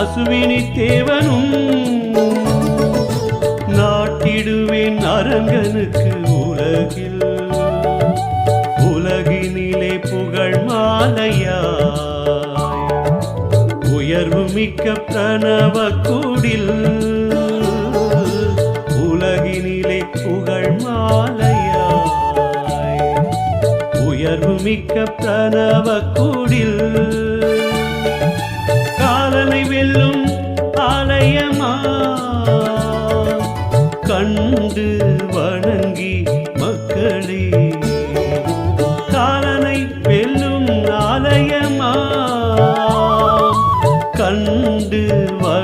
அசுவினி தேவனும் நாட்டிடுவேன் அரங்கனுக்கு உலகில். உலகினிலே புகழ் மாலையா உயர்வு மிக்க பிரணவ கூடில். உலகினிலே புகழ் மாலையா உயர்வு மிக்க பிரணவ கூடில். காலனை வெல்லும் ஆலயமா? கண்டு வணங்கி மக்களே காலனை வெல்லும் ஆலயமா? கண்டு வ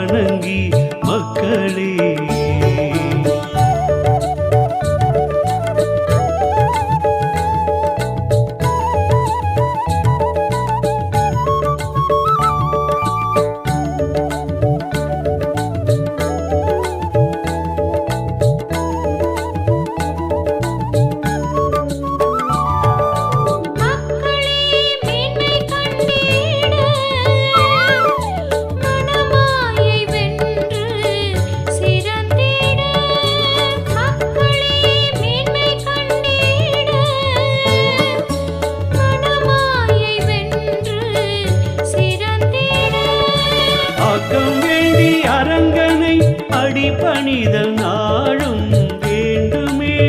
காக்கம் வேண்டி அரங்கனை அடிபணிதல் நாளும்